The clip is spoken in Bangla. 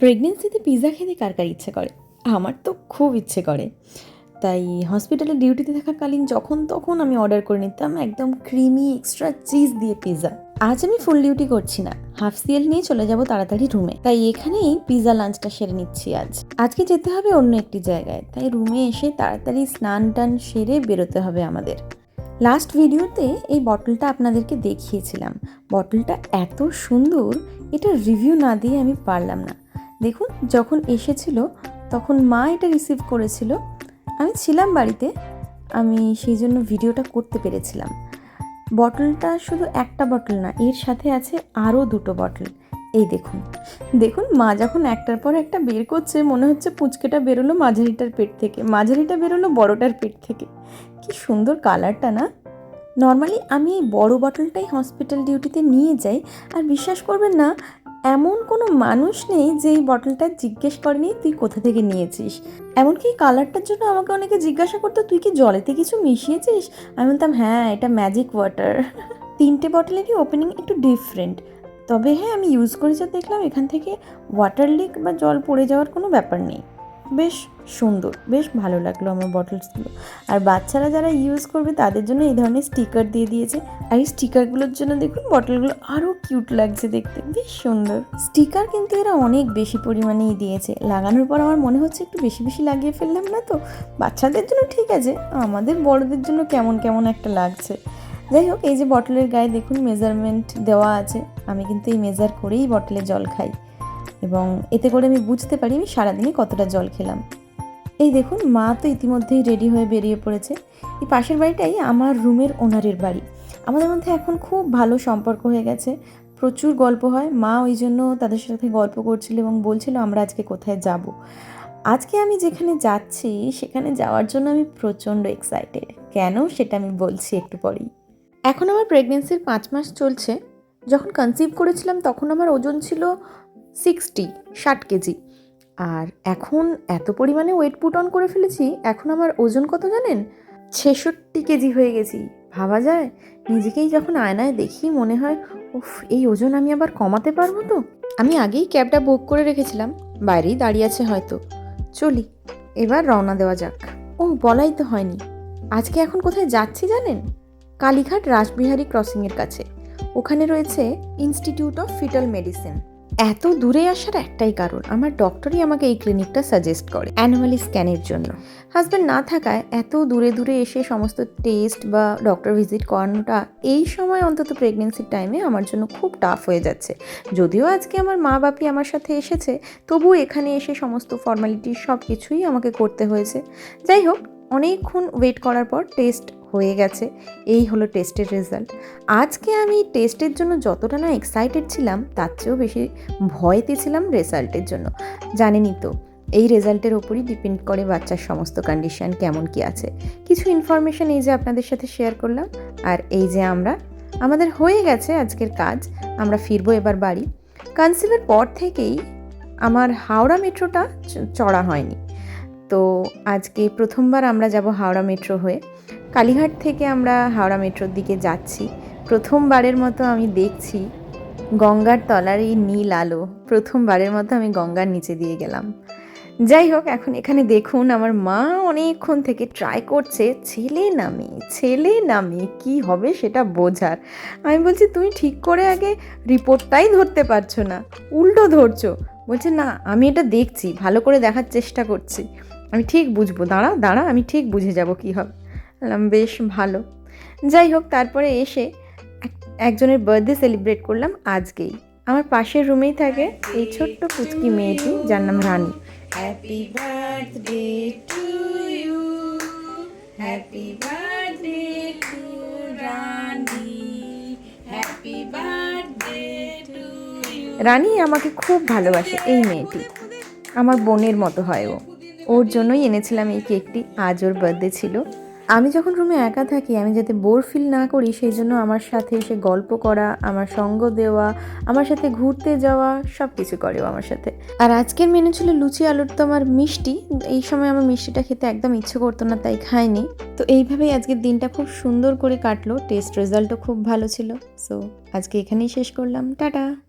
প্রেগনেন্সিতে পিৎজা খেতে কার কার ইচ্ছে করে? আমার তো খুব ইচ্ছে করে। তাই হসপিটালে ডিউটিতে থাকাকালীন যখন তখন আমি অর্ডার করে নিতাম একদম ক্রিমি এক্সট্রা চিজ দিয়ে পিৎজা আজ আমি ফুল ডিউটি করছি না। হাফ সিএল নিয়ে চলে যাব তাড়াতাড়ি রুমে তাই এখানেই পিৎজা লাঞ্চটা সেরে নিচ্ছি আজ। আজকে যেতে হবে অন্য একটি জায়গায়। তাই রুমে এসে তাড়াতাড়ি স্নান টান সেরে বেরোতে হবে আমাদের। লাস্ট ভিডিওতে এই বটলটা আপনাদেরকে দেখিয়েছিলাম। বটলটা এত সুন্দর, এটা রিভিউ না দিয়ে আমি পারলাম না। দেখুন, যখন এসেছিল, তখন মা এটা রিসিভ করেছিল। আমি ছিলাম বাড়িতে, আমি সেই জন্য ভিডিওটা করতে পেরেছিলাম। বটলটা শুধু একটা বটল না, এর সাথে আছে আরও দুটো বটল। এই দেখুন দেখুন, মা যখন একটার পর একটা বের করছে, মনে হচ্ছে পুচকেটা বেরোলো মাঝারিটার পেট থেকে, মাঝারিটা বেরোলো বড়টার পেট থেকে। কি সুন্দর কালারটা না? নর্মালি আমি এই বড় বটলটাই হসপিটাল ডিউটিতে নিয়ে যাই, আর বিশ্বাস করবেন না এমন কোনো মানুষ নেই যে এই বটলটা জিজ্ঞেস করেনি তুই কোথা থেকে নিয়েছিস? এমনকি কালারটার জন্য আমাকে অনেকে জিজ্ঞাসা করতো, তুই কি জলেতে কিছু মিশিয়েছিস? আমি বলতাম হ্যাঁ এটা ম্যাজিক ওয়াটার তিনটে বটলেরই ওপেনিং একটু ডিফারেন্ট তবে হ্যাঁ আমি ইউজ করে যা দেখলাম, এখান থেকে ওয়াটার লিক বা জল পড়ে যাওয়ার কোনো ব্যাপার নেই। বেশ সুন্দর, বেশ ভালো লাগল আমার বটলসগুলো আর বাচ্চারা যারা ইউজ করবে, তাদের জন্য এই ধরনের স্টিকার দিয়ে দিয়েছে। আর এই স্টিকারগুলোর জন্য দেখুন বটলগুলো আরও কিউট লাগছে দেখতে, বেশ সুন্দর। স্টিকার কিন্তু এরা অনেক বেশি পরিমাণেই দিয়েছে। লাগানোর পর আমার মনে হচ্ছে একটু বেশি বেশি লাগিয়ে ফেললাম না তো? বাচ্চাদের জন্য ঠিক আছে, আমাদের বড়দের জন্য কেমন কেমন একটা লাগছে। যাই হোক, এই যে বটলের গায়ে দেখুন মেজারমেন্ট দেওয়া আছে। আমি কিন্তু এই মেজার করেই বটলে জল খাই। এবং এতে করে আমি বুঝতে পারি আমি সারাদিনে কতটা জল খেলাম। এই দেখুন, মা তো ইতিমধ্যেই রেডি হয়ে বেরিয়ে পড়েছে। এই পাশের বাড়িটাই আমার রুমের ওনারের বাড়ি। আমাদের মধ্যে এখন খুব ভালো সম্পর্ক হয়ে গেছে। প্রচুর গল্প হয়। মা ওই জন্য তাদের সাথে গল্প করছিল এবং বলছিল, আমরা আজকে কোথায় যাব? আজকে আমি যেখানে যাচ্ছি, সেখানে যাওয়ার জন্য আমি প্রচণ্ড এক্সাইটেড কেন সেটা আমি বলছি একটু পরেই। এখন আমার প্রেগনেন্সির পাঁচ মাস চলছে। যখন কনসিভ করেছিলাম, তখন আমার ওজন ছিল সিক্সটি ষাট কেজি। আর এখন এত পরিমাণে ওয়েট পুট অন করে ফেলেছি, এখন আমার ওজন কত জানেন? ছেষট্টি কেজি হয়ে গেছি। ভাবা যায়, নিজেকেই যখন আয়নায় দেখি মনে হয়, উফ, এই ওজন আমি আবার কমাতে পারব তো? আমি আগেই ক্যাবটা বুক করে রেখেছিলাম, বাইরেই দাঁড়িয়ে আছে হয়তো। চলি, এবার রওনা দেওয়া যাক। ও, বলাই তো হয়নি। আজকে এখন কোথায় যাচ্ছি জানেন? কালীঘাট রাসবিহারী ক্রসিংয়ের কাছে। ওখানে রয়েছে ইনস্টিটিউট অফ ফিটাল মেডিসিন এত দূরে আসার একটাই কারণ, আমার ডক্টরই আমাকে এই ক্লিনিকটা সাজেস্ট করে অ্যানুয়ালি স্ক্যানের জন্য। হাজব্যান্ড না থাকায় এত দূরে দূরে এসে সমস্ত টেস্ট বা ডক্টর ভিজিট করানোটা এই সময় অন্তত প্রেগনেন্সির টাইমে আমার জন্য খুব টাফ হয়ে যাচ্ছে। যদিও আজকে আমার মা বাপি আমার সাথে এসেছে, তবুও এখানে এসে সমস্ত ফর্মালিটি সব কিছুই আমাকে করতে হয়েছে। যাই হোক অনেকক্ষণ ওয়েট করার পর টেস্ট হয়ে গেছে। এই হলো টেস্টের রেজাল্ট আজকে আমি টেস্টের জন্য যতটা না এক্সাইটেড ছিলাম, তার চেয়েও বেশি ভয়তে ছিলাম রেজাল্টের জন্য। জানেনই তো, এই রেজাল্টের ওপরই ডিপেন্ড করে বাচ্চার সমস্ত কন্ডিশন কেমন কি আছে। কিছু ইনফরমেশন এই যে আপনাদের সাথে শেয়ার করলাম, আর এই যে আমরা, আমাদের হয়ে গেছে আজকের কাজ, আমরা ফিরবো এবার বাড়ি। কনসিভের পর থেকেই আমার হাওড়া মেট্রোটা চড়া হয়নি। তো আজকে প্রথমবার আমরা যাব হাওড়া মেট্রো হয়ে। কালীঘাট থেকে আমরা হাওড়া মেট্রোর দিকে যাচ্ছি। প্রথমবারের মতো আমি দেখছি গঙ্গার তলার এই নীল আলো। প্রথমবারের মতো আমি গঙ্গার নিচে দিয়ে গেলাম। যাই হোক, এখন এখানে দেখুন আমার মা অনেকক্ষণ থেকে ট্রাই করছে, ছেলে নামে ছেলে নামে কি হবে সেটা বোঝার? আমি বলছি, তুমি ঠিক করে আগে রিপোর্টটাই ধরতে পারছ না, উল্টো ধরছো। বলছে, না, আমি এটা দেখছি, ভালো করে দেখার চেষ্টা করছি। আমি ঠিক বুঝব দাঁড়া দাঁড়া আমি ঠিক বুঝে যাব কি হবে বললাম বেশ ভালো যাই হোক তারপরে এসে একজনের বার্থডে সেলিব্রেট করলাম আজকেই আমার পাশের রুমেই থাকে এই ছোট্ট পুচকি মেয়েটি যার নাম রানী birthday to you. Happy birthday to Rani. Happy birthday to you. রানী আমাকে খুব ভালোবাসে এই মেয়েটি আমার বোনের মতো হয় ও ওর জন্যই এনেছিলাম এই কেকটি, আজ ওর বার্থডে ছিল। আমি যখন রুমে একা থাকি, আমি যাতে বোর ফিল না করি, সেই জন্য আমার সাথে এসে গল্প করা, আমার সঙ্গ দেওয়া, আমার সাথে ঘুরতে যাওয়া সব কিছু করে ও আমার সাথে। আর আজকের মেনু ছিল লুচি আলুর তো আমার মিষ্টি। এই সময় আমার মিষ্টিটা খেতে একদম ইচ্ছে করতো না, তাই খাইনি। তো এইভাবেই আজকের দিনটা খুব সুন্দর করে কাটলো টেস্ট রেজাল্টও খুব ভালো ছিল। সো আজকে এখানেই শেষ করলাম। টাটা!